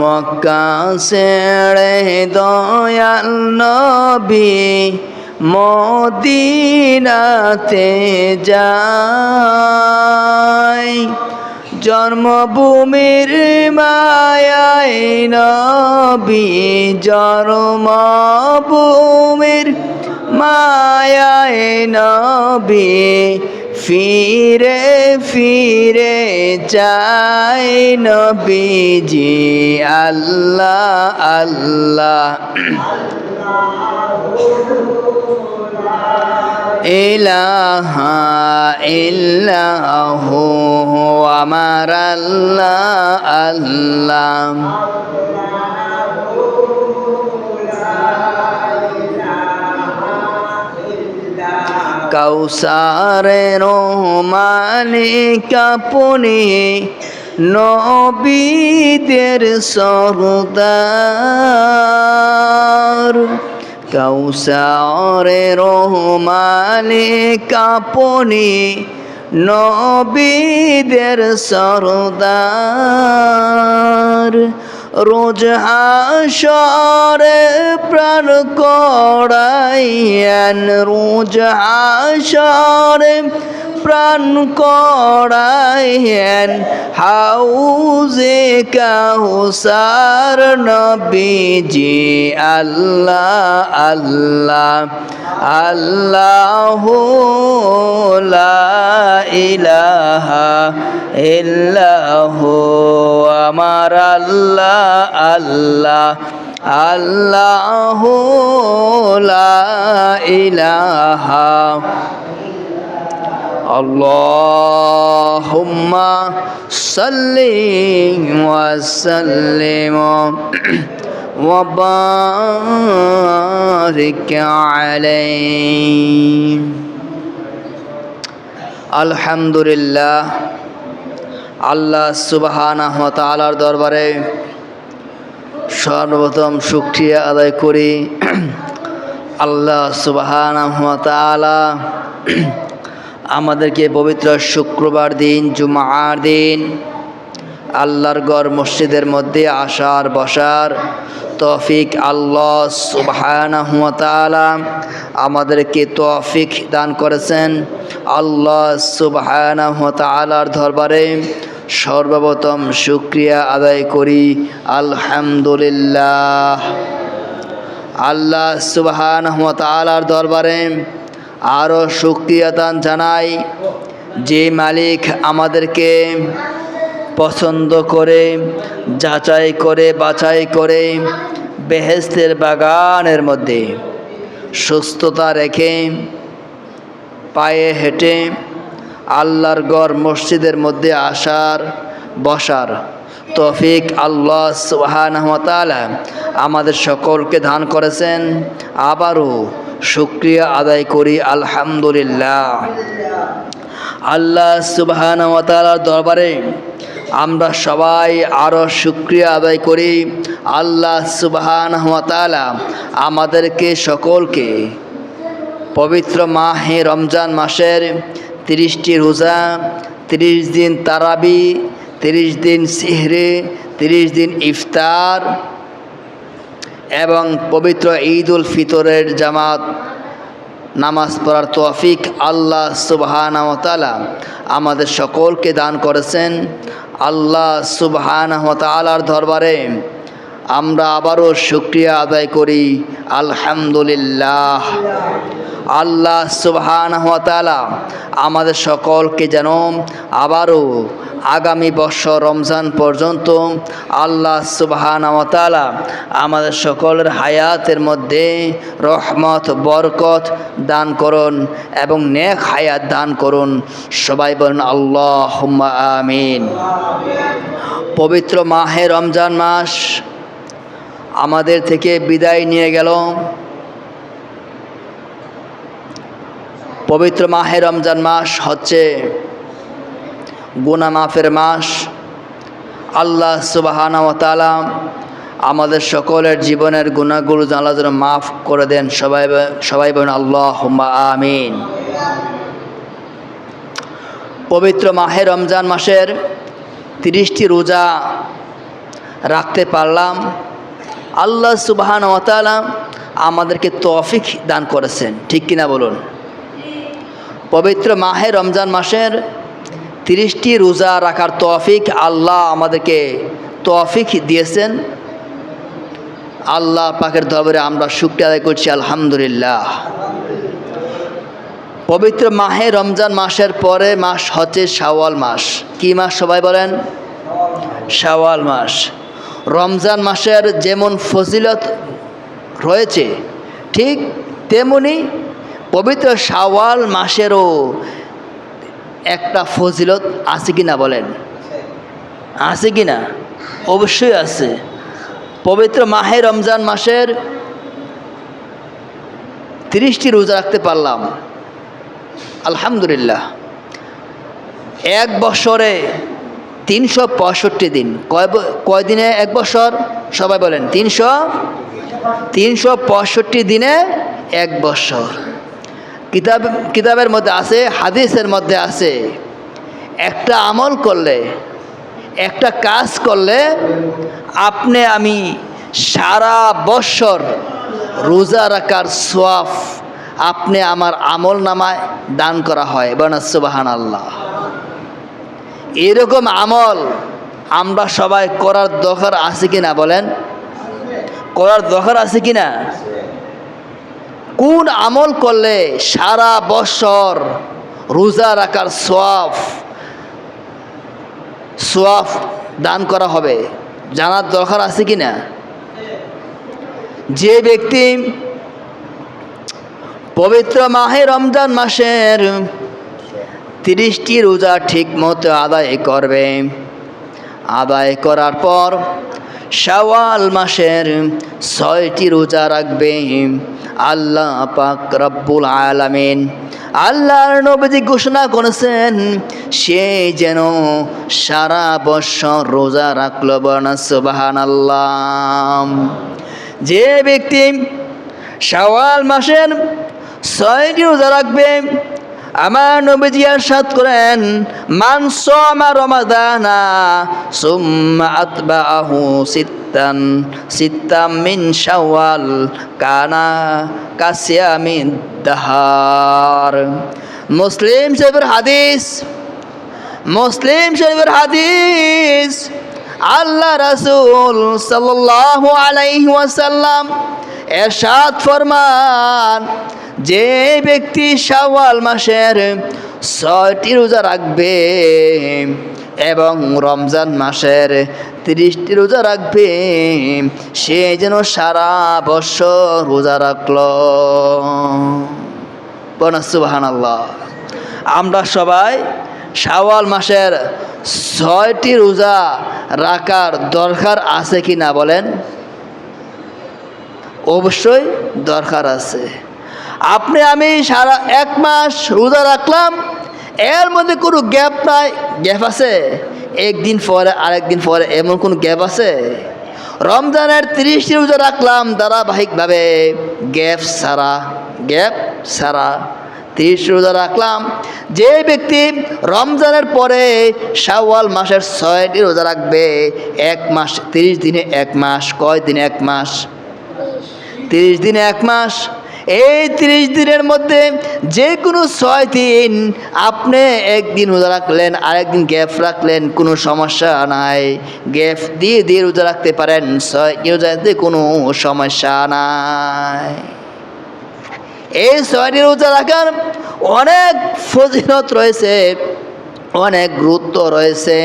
মক্কা ছেড়ে দয়াল নবী মদিনাতে যায়। জন্মভূমির মায়ায় নবী জন্মভূমির মায়ায় নবী ফিরে ফিরে চাই নবীজি আল্লাহ আল্লাহ। ইলাহা ইল্লাহু আমার আল্লাহ আল্লাহ। কৌসারের মালিক আপনি নবীদের সরদার। কৌসারের মালিক আপনি নবীদের সরদার। রোজ হাসরে প্রাণ করাইয়েন রোজ হাসরে প্রাণ কড়াইয়েন হাউজে কাহুসার নবীজি, আল্লাহ আল্লাহ আল্লাহ ইলাহা ইল্লাহু, আমার আল্লাহ আল্লাহ আল্লাহ ইলাহা। اللهم صل وسلم وبارك عليه আলহামদুলিল্লাহ আল্লাহ সুবাহানাহ তালার দরবারে সর্বপ্রথম শুক্রিয়া আদায় করি আল্লাহ সুবাহানাহ তালা আমাদেরকে পবিত্র শুক্রবার দিন, জুমার দিন, আল্লাহর গড় মসজিদের মধ্যে আসার, বসার তৌফিক আল্লাহ সুবহানাহুয়াতালা আমাদেরকে তৌফিক দান করেছেন আল্লাহ সুবহানাহুয়াতালার দরবারে। সর্বপ্রথম শুক্রিয়া আদায় করি, আলহামদুলিল্লাহ। আল্লাহ সুবহানাহুয়াতালার দরবারে আরও শুক্রিয়াদান জানাই যে মালিক আমাদেরকে পছন্দ করে, যাচাই করে, বাছাই করে বেহেস্তের বাগানের মধ্যে সুস্থতা রেখে পায়ে হেঁটে আল্লাহর গড় মসজিদের মধ্যে আসার, বসার তফিক আল্লাহ সুবাহানহতালা আমাদের সকলকে দান করেছেন। আবারও শুক্রিয়া আদায় করি, আলহামদুলিল্লাহ। আল্লাহ সুবাহানতালার দরবারে আমরা সবাই আরও শুক্রিয়া আদায় করি। আল্লাহ সুবাহানতালা আমাদেরকে সকলকে পবিত্র মাহে রমজান মাসের তিরিশটি রোজা, তিরিশ দিন তারাবি, তিরিশ দিন সিহরে, তিরিশ দিন ইফতার এবং পবিত্র ঈদ উল ফিতরের জামাত নামাজ পড়ার তৌফিক আল্লাহ সুবাহানতালা আমাদের সকলকে দান করেছেন। আল্লাহ সুবাহানতালার দরবারে আমরা আবারও শুক্রিয়া আদায় করি। আলহামদুলিল্লাহ। আল্লাহ সুবাহানতালা আমাদের সকলকে যেন আবারও আগামী বছর রমজান পর্যন্ত আল্লাহ সুবাহানতালা আমাদের সকলের হায়াতের মধ্যে রহমত, বরকত দান করুন এবং নেক হায়াত দান করুন। সবাই বলুন আল্লাহ আমিন। পবিত্র মাহে রমজান মাস আমাদের থেকে বিদায় নিয়ে গেল। পবিত্র মাহে রমজান মাস হচ্ছে গুনা মাফের মাস আল্লাহ সুবাহানাওতালা আমাদের সকলের জীবনের গুণাগুলো জানলা যেন মাফ করে দেন। সবাই সবাই বলেন আল্লাহ আমিন। পবিত্র মাহে রমজান মাসের তিরিশটি রোজা রাখতে পারলাম। আল্লাহ সুবাহান ওতালা আমাদেরকে তফিক দান করেছেন। ঠিক কিনা বলুন? পবিত্র মাহে রমজান মাসের তিরিশটি রোজা রাখার তৌফিক আল্লাহ আমাদেরকে তৌফিক দিয়েছেন। আল্লাহ পাকের দরবারে আমরা শুক্রিয়া আদায় করছি, আলহামদুলিল্লাহ। পবিত্র মাহে রমজান মাসের পরে মাস হচ্ছে শাওয়াল মাস। কি মাস সবাই বলেন? শাওয়াল মাস। রমজান মাসের যেমন ফজিলত রয়েছে, ঠিক তেমনি পবিত্র শাওয়াল মাসেরও একটা ফজিলত আছে কি না বলেন? আছে কি না অবশ্যই আছে। পবিত্র মাহে রমজান মাসের তিরিশটি রোজা রাখতে পারলাম। আলহামদুলিল্লাহ। এক বছরে তিনশো পঁয়ষট্টি দিন। কয় কয় দিনে এক বছর? সবাই বলেন, তিনশো? তিনশো পঁয়ষট্টি দিনে এক বছর। কিতাব, কিতাবের মধ্যে আছে, হাদিসের মধ্যে আছে, একটা আমল করলে, একটা কাজ করলে, আপনি আমি সারা বৎসর রোজা রাখার সোয়াফ আপনি আমার আমল নামায় দান করা হয়। বনাসবাহান আল্লাহ এরকম আমল আমরা সবাই করার দরকার আছে কি না বলেন? করার দরকার আছে কি না কোন আমল করলে সারা বছর রোজা রাখার সোয়াফ সোয়াফ দান করা হবে? জানার দরকার আছে কি না? যে ব্যক্তি পবিত্র মাহে রমজান মাসের তিরিশটি রোজা ঠিক মতো আদায় করবে, আদায় করার পর শাওয়াল মাসের ছয়টি রোজা রাখবে। আল্লাহ পাক রব্বুল আলামিন আল্লাহর নবীজি ঘোষণা করেছেন, সে যেন সারা বছর রোজা রাখল বনা সুবাহান আল্লাহ যে ব্যক্তি শাওয়াল মাসের ছয়টি রোজা রাখবে আমার নবীজি আরশাদ করেন মান সামা রমাদানা, সুম্মা আতবাহু সিত্তান, সিত্তাম মিন শাওয়াল, কানা কাসিয়ামিন দাহার। মুসলিম শরীফের হাদিস, মুসলিম শরীফের হাদিস, আল্লাহ রাসূল সাল্লাল্লাহু আলাইহি ওয়াসাল্লাম এরশাদ ফরমান, যে ব্যক্তি শাওয়াল মাসের ছয়টি রোজা রাখবে এবং রমজান মাসের তিরিশটি রোজা রাখবে, সে যেন সারা বছর রোজা রাখল। বনসুবাহান আল্লাহ আমরা সবাই শাওয়াল মাসের ছয়টি রোজা রাখার দরকার আছে কি না বলেন? অবশ্যই দরকার আছে। আপনি আমি সারা এক মাস রোজা রাখলাম, এর মধ্যে কোনো গ্যাপ নাই। গ্যাপ আছে? একদিন পরে, আরেকদিন পরে এমন কোনো গ্যাপ আছে? রমজানের তিরিশটি রোজা রাখলাম ধারাবাহিকভাবে। গ্যাপ সারা গ্যাপ সারা তিরিশ রোজা রাখলাম। যে ব্যক্তি রমজানের পরে শাওয়াল মাসের ছয়টি রোজা রাখবে, এক মাস, তিরিশ দিনে এক মাস, কয় দিনে এক মাস? তিরিশ দিনে এক মাস। এই তিরিশ দিনের মধ্যে যে কোনো ছয় দিন আপনি একদিন রোজা রাখলেন, আরেকদিন গ্যাপ রাখলেন, কোনো সমস্যা নাই। গ্যাপ দিয়ে দিয়ে রোজা রাখতে পারেন, ছয় রোজাতে কোনো সমস্যা নাই। এই ছয়টি রোজা রাখার অনেক ফজিলত রয়েছে, অনেক গুরুত্ব রয়েছে।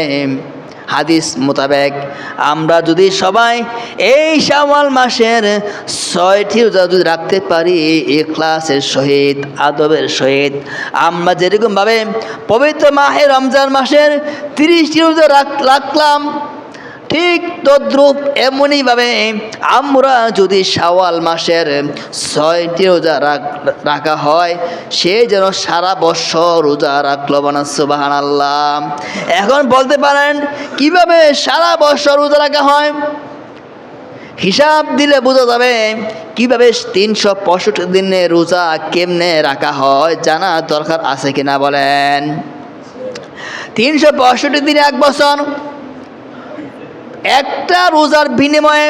হাদিস মোতাবেক। আমরা যদি সবাই এই শাওয়াল মাসের ছয়টি রোজা যদি রাখতে পারি ক্লাসের সহিত, আদবের সহিত, আমরা যেরকমভাবে পবিত্র মাহে রমজান মাসের তিরিশটি রোজা রাখ- রাখলাম ঠিক তদ্রুপ এমনইভাবে আমরা যদি শাওয়াল মাসের ছয়টি রোজা রাখ- হয়, সে যেন সারা বছর রোজা রাখল বানাসুবাহান আল্লাহ এখন বলতে পারেন, কীভাবে সারা বছর রোজা রাখা হয়? হিসাব দিলে বোঝা যাবে কীভাবে তিনশো পঁয়ষট্টি দিনে রোজা কেমনে রাখা হয়, জানা দরকার আছে কিনা বলেন। তিনশো পঁয়ষট্টি দিনে এক বছর একটা রোজার বিনিময়ে,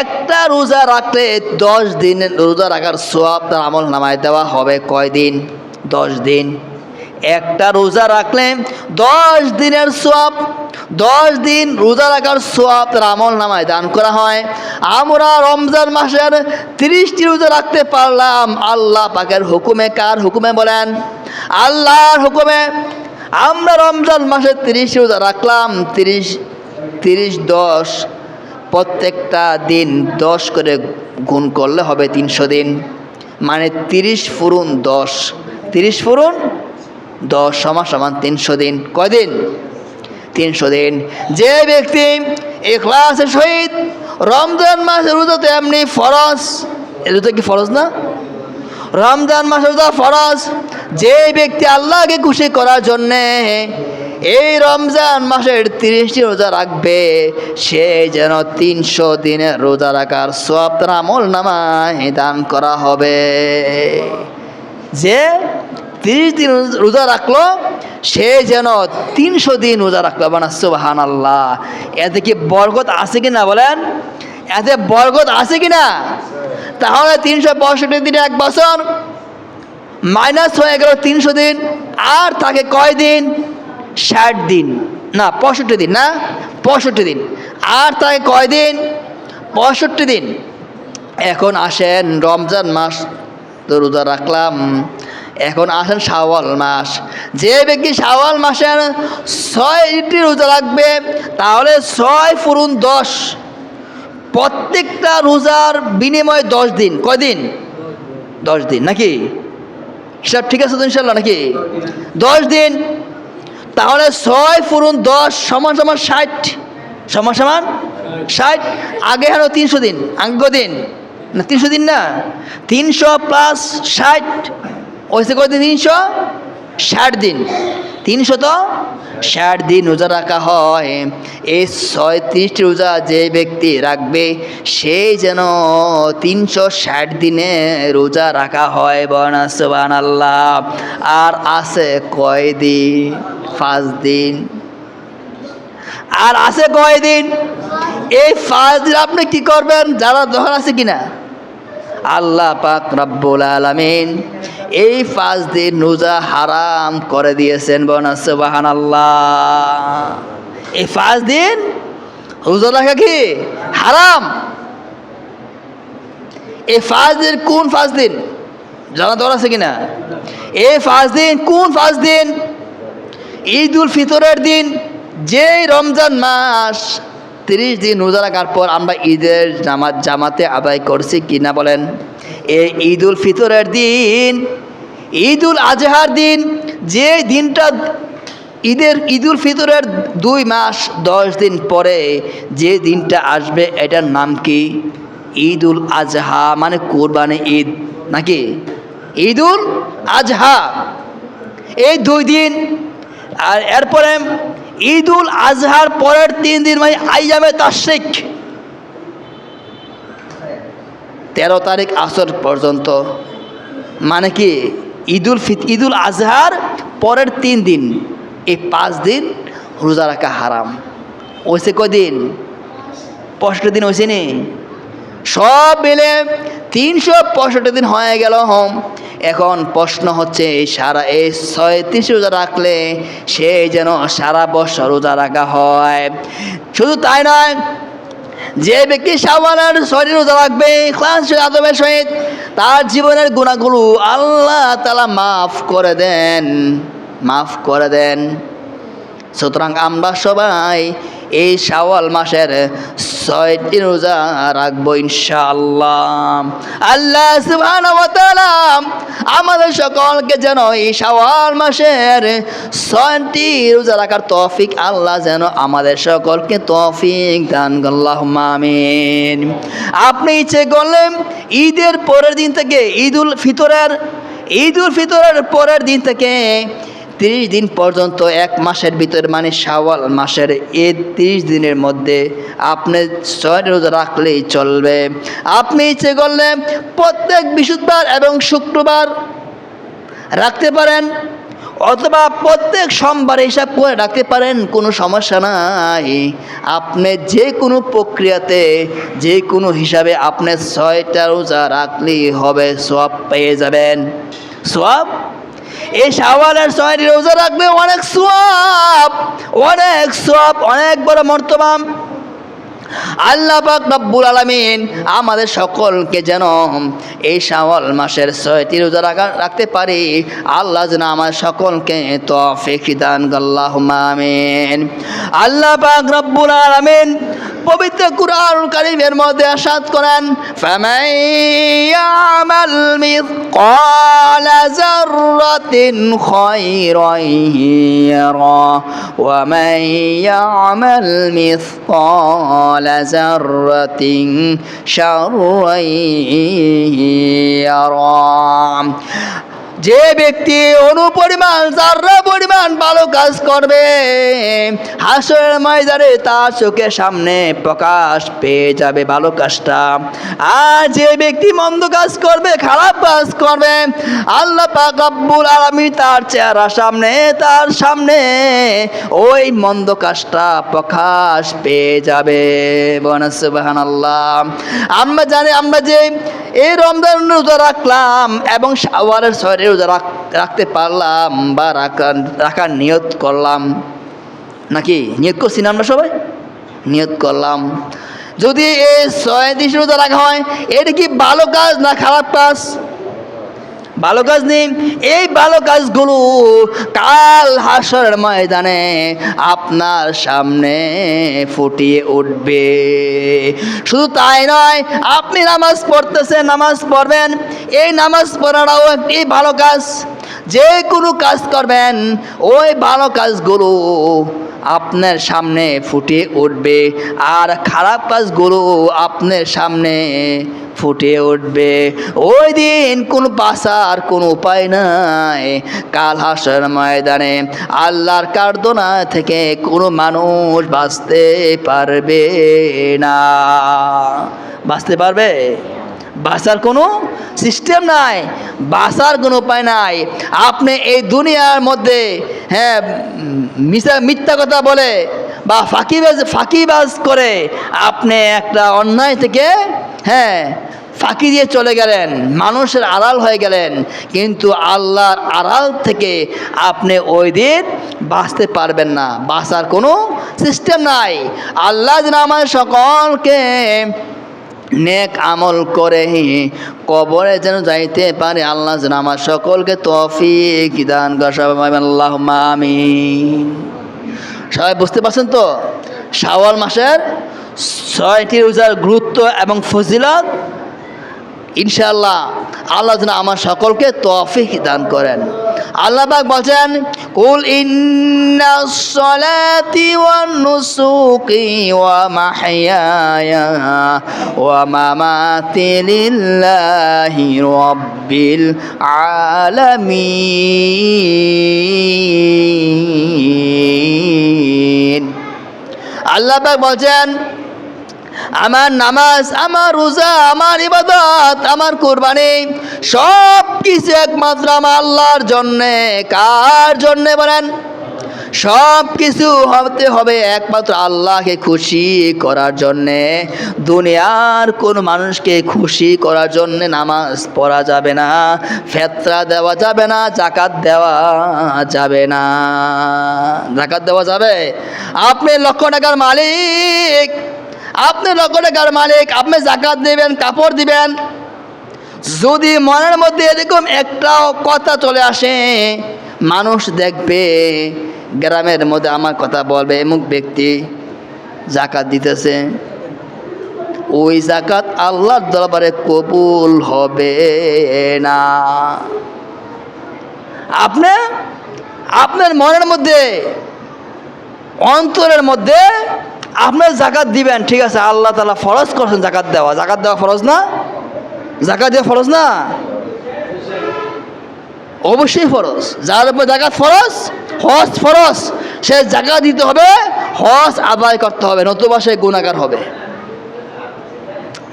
একটা রোজা রাখলে দশ দিন রোজা রাখার সোয়াব তার আমল নামায় দেওয়া হবে কয় দিন? দশ দিন। একটা রোজা রাখলে দশ দিনের সোয়াব দশ দিন রোজা রাখার সোয়াব তার আমল নামায় দান করা হয়। আমরা রমজান মাসের তিরিশটি রোজা রাখতে পারলাম, আল্লাহ পাকের হুকুমে কার হুকুমে বলেন? আল্লাহর হুকুমে। আমরা রমজান মাসে তিরিশ রোজা রাখলাম, তিরিশ তিরিশ দশ প্রত্যেকটা দিন দশ করে গুণ করলে হবে তিনশো দিন। মানে তিরিশ ফুরুন দশ। তিরিশ ফুরুন দশ সমান সমান তিনশো দিন। কয়দিন তিনশো দিন। যে ব্যক্তি এখলাসের সহিত রমজান মাসের রোজা তো এমনি ফরজ। রোজা কি ফরজ না? রমজান মাসের রোজা ফরজ। যে ব্যক্তি আল্লাহকে খুশি করার জন্যে এই রমজান মাসের তিরিশটি রোজা রাখবে সে যেন তিনশো দিনের রোজা রাখার সব আমল নামায় দান করা হবে। যে তিরিশ দিন রোজা রাখল, সে যেন তিনশো দিন রোজা রাখল। বানা সুবাহান আল্লাহ এতে কি বরকত আছে কি না বলেন? এতে বরকত আছে কি না তাহলে তিনশো পঁয়ষট্টি দিনে এক বছর, মাইনাস হয়ে গেল তিনশো দিন, আর তাকে কয় দিন? ষাট দিন। না, পঁয়ষট্টি দিন, না? পঁয়ষট্টি দিন। আর তাই কয় দিন? পঁয়ষট্টি দিন। এখন আসেন রমজান মাস, তো রোজা রাখলাম। এখন আসেন শাওয়াল মাস। যে ব্যক্তি শাওয়াল মাসের ছয়টি রোজা রাখবে, তাহলে ছয় ফুরুন দশ। প্রত্যেকটা রোজার বিনিময়ে দশ দিন। কয়দিন দশ দিন, নাকি? হিসাব ঠিক আছে তো ইনশাল্লাহ নাকি? দশ দিন। তাহলে ছয় ফুরুন দশ সমান সমান ষাট। সমান সমান ষাট। আগে হলো তিনশো দিন আজ্ঞ দিন। না, তিনশো দিন না। তিনশো প্লাস ষাট ওইসে কয়দিন তিনশো? ষাট দিন। তিনশো তো ষাট দিন রোজা রাখা হয়। এই ছয় ছয়ত্রিশটি রোজা যে ব্যক্তি রাখবে, সে যেন তিনশো ষাট দিনে রোজা রাখা হয় বনাসবান আল্লাহ আর আছে কয় দিন পাঁচ দিন। আর আছে কয় দিন এই পাঁচ দিন আপনি কি করবেন? যারা দখল আছে কিনা? আল্লাহ পাক রব্বুল আলমিন এই পাঁচ দিন রোজা হারাম করে দিয়েছেন বনাসবাহান আল্লাহ এই পাঁচ দিন রোজা রাখা কি? হারাম। এই পাঁচ দিন কোন পাঁচ দিন? জানা দর আছে কিনা? এই পাঁচ দিন কোন পাঁচ দিন? ঈদ উল ফিতরের দিন, যেই রমজান মাস তিরিশ দিন রোজা রাখার পর আমরা ঈদের জামাত জামাতে আদায় করছি কি না বলেন? এই ঈদ উল ফিতরের দিন ঈদ উল আজহার দিন, যে দিনটা ঈদের ঈদ উল ফিতরের দুই মাস, দশ দিন পরে যে দিনটা আসবে, এটার নাম কি? ঈদ উল আজহা মানে কোরবানি ঈদ, নাকি? ঈদ উল আজহা। এই দুই দিন, আর এরপরে ঈদ উল আজহার পরের তিন দিন মানে আইজামে তাশরিক। তেরো তারিখ আসর পর্যন্ত। মানে কি? ঈদুল ফিত, ঈদুল আজহার পরের তিন দিন। এই পাঁচ দিন রোজা রাখা হারাম। ওইসে কদিন? পষ্ট দিন ওইসে নি? সব মিলে তিনশো পঁয়ষট্টি দিন হয়ে গেল হোম। এখন প্রশ্ন হচ্ছে, এই সারা এই ছয়ত্রিশ রোজা রাখলে সে যেন সারা বছর রোজা রাখা হয়? শুধু তাই নয়, যে ব্যক্তি সাবানের শরীর রোজা রাখবে ক্লাস আদমের সহিত, তার জীবনের গুণাগুলো আল্লাহ তালা মাফ করে দেন। মাফ করে দেন। সুতরাং আমরা সবাই এই শাওয়াল মাসের ছয়টি রোজা রাখব ইনশাআল্লাহ। আল্লাহ সুবহানাহু আমাদের সকলকে যেন এই শাওয়াল মাসের ছয়টি রোজা রাখার তৌফিক আল্লাহ যেন আমাদের সকলকে তৌফিক দান আল্লাহ আমিন। আপনি ইচ্ছে করলেন ঈদের পরের দিন থেকে ঈদ উল ফিতরের ঈদ উল ফিতরের পরের দিন থেকে তিরিশ দিন পর্যন্ত এক মাসের ভিতরে মানে শাওয়াল মাসের এই তিরিশ দিনের মধ্যে আপনি ছয় রোজা রাখলেই চলবে। আপনি ইচ্ছে করলে প্রত্যেক বৃহস্পতিবার এবং শুক্রবার রাখতে পারেন, অথবা প্রত্যেক সোমবার হিসাব করে রাখতে পারেন, কোনো সমস্যা নাই। আপনি যে কোনো প্রক্রিয়াতে, যে কোনো হিসাবে আপনি ছয়টা রোজা রাখলেই হবে সব পেয়ে যাবেন। সব এই শাওয়ালের ছয়টি রোজা রাখবে অনেক সোয়াব অনেক সোয়াব অনেক বড় মর্তবাম। আল্লাহ পাক রব্বুল আলামিন আমাদের সকলকে যেন এই শাওয়াল মাসের ছয়টি রোজা রাখা, রাখতে পারি। আল্লাহ যেন আমার সকলকে তৌফিক দান, আল্লাহুম্মা আমিন। আল্লাহ পাক রব্বুল আলামিন পবিত্র কুরআন কারীমের মধ্যে আসাদ করেন ফামান ইয়ামাল মিসকালা যাররাতিন খায়রান ইয়ারা ওয়া মান ইয়ামাল মিসকালা যাররাতিন শাররান ইয়ারা যে ব্যক্তি অনুপরিমাণ যারা পরিমাণ ভালো কাজ করবে, হাসরের ময়দানে তার চোখের সামনে প্রকাশ পেয়ে যাবে ভালো কাজটা। আর যে ব্যক্তি মন্দ কাজ করবে, খারাপ কাজ করবে, আল্লাহ পাক রব্বুল আলামিন তার চেহারা সামনে, তার সামনে ওই মন্দ কাজটা প্রকাশ পেয়ে যাবে। বনসুবাহান আল্লাহ আমরা জানি, আমরা যে এই রমজান রোজা রাখলাম এবং শাওয়ালের ছয় রোজা রাখতে পারলাম বা রাখার রাখার নিয়ত করলাম, নাকি নিয়ত করছি না আমরা সবাই? নিয়ত করলাম। যদি এই ছয় দিন রোজা রাখা হয়, এটা কি ভালো কাজ না খারাপ কাজ? ভালো কাজ নেই। এই ভালো কাজগুলো কাল হাসরের ময়দানে আপনার সামনে ফুটিয়ে উঠবে। শুধু তাই নয়, আপনি নামাজ পড়তেছেন, নামাজ পড়বেন। এই নামাজ পড়াটাও একটি ভালো কাজ। যে কোনো কাজ করবেন, ওই ভালো কাজগুলো আপনার সামনে ফুটে উঠবে। আর খারাপ কাজগুলো আপনার সামনে ফুটে উঠবে। ওই দিন কোনো বাঁচার কোনো উপায় নাই। কাল হাসর ময়দানে আল্লাহর কার্দনা থেকে কোনো মানুষ বাঁচতে পারবে না। বাঁচতে পারবে? বাঁচার কোনো সিস্টেম নাই, বাঁচার কোনো উপায় নাই। আপনি এই দুনিয়ার মধ্যে হ্যাঁ মিশা মিথ্যা কথা বলে বা ফাঁকিবাজ ফাঁকিবাজ করে আপনি একটা অন্যায় থেকে হ্যাঁ ফাঁকি দিয়ে চলে গেলেন, মানুষের আড়াল হয়ে গেলেন। কিন্তু আল্লাহর আড়াল থেকে আপনি ওই দিন বাঁচতে পারবেন না, বাঁচার কোনো সিস্টেম নাই। আল্লাহ যেন আমার সকলকে নেক আমল করে কবরে যেন যাইতে পারে আল্লাহ যেন আমার সকলকে তফিক দান আল্লাহ আমিন। সবাই বুঝতে পারছেন তো? শাওয়াল মাসের ছয়টি রোজার গুরুত্ব এবং ফজিলত, ইনশাআল্লাহ আল্লাহ যেন আমার সকলকে তফিক দান করেন। আল্লাহ পাক বলছেন, কুল ইন্না সলাতি ওয়ান নুসুকি ওয়া মাহইয়ায়া ওয়া মামাতি লিল্লাহি রাব্বিল আলামিন। আল্লাহ পাক বলছেন আমার নামাজ, আমার রোজা, আমার ইবাদত, আমার কোরবানি সব কিছু একমাত্র আমার আল্লাহর জন্যে। কার জন্যে বলেন? সব কিছু হতে হবে একমাত্র আল্লাহকে খুশি করার জন্যে। দুনিয়ার কোন মানুষকে খুশি করার জন্যে নামাজ পড়া যাবে না, ফেতরা দেওয়া যাবে না জাকাত দেওয়া যাবে না। জাকাত দেওয়া যাবে? আপনি লক্ষ টাকার মালিক আপনি লক্ষ মালিক, আপনি জাকাত দিবেন, কাপড় দিবেন। যদি মনের মধ্যে এরকম একটাও কথা চলে আসে, মানুষ দেখবে, গ্রামের মধ্যে আমার কথা বলবে, এমুক ব্যক্তি জাকাত দিতেছে। ওই জাকাত আল্লাহর দরবারে কবুল হবে না। আপনি, আপনার মনের মধ্যে, অন্তরের মধ্যে আপনার জাকাত দিবেন, ঠিক আছে, আল্লাহ তালা ফরজ করছেন জাকাত দেওয়া। জাকাত দেওয়া ফরজ না? জাকাত দেওয়া ফরজ না? অবশ্যই ফরজ। যার উপর জাকাত ফরজ, হজ ফরজ। সে জাকাত দিতে হবে, হজ আদায় করতে হবে, নতুবা সে গুণাগার হবে।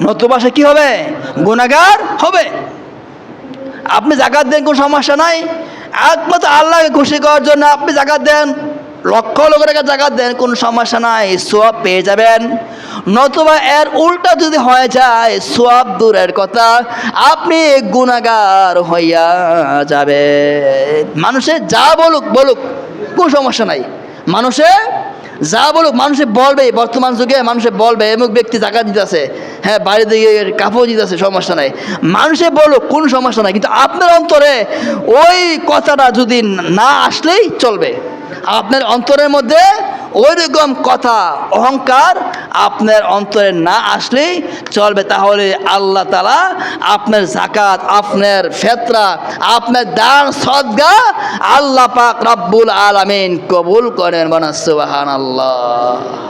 নতুবা সে কি হবে? গুণাগার হবে। আপনি জাকাত দেন, কোনো সমস্যা নাই। একমাত্র আল্লাহকে খুশি করার জন্য আপনি জাকাত দেন। লক্ষ লোকের জাকাত দেন, কোনো সমস্যা নাই, সোয়াব পেয়ে যাবেন। নতুবা এর উল্টা যদি হয়ে যায়, সোয়াব দূরের কথা, আপনি গুণাগার হইয়া যাবে মানুষে যা বলুক বলুক, কোনো সমস্যা নাই। মানুষে যা বলুক, মানুষে বলবে, বর্তমান যুগে মানুষে বলবে, এমুক ব্যক্তি জায়গা দিতেছে হ্যাঁ বাইরে দিকে কাপড় দিতেছে, সমস্যা নাই। মানুষে বলুক, কোনো সমস্যা নাই, কিন্তু আপনার অন্তরে ওই কথাটা যদি না আসলেই চলবে, আপনার অন্তরের মধ্যে ওই রকম কথা, অহংকার আপনার অন্তরে না আসলেই চলবে, তাহলে আল্লাহ তালা আপনার জাকাত আপনার ফেতরা, আপনার দান, সদগা আল্লাহ পাক রব্বুল আলামিন কবুল করেন বানা সুবাহান আল্লাহ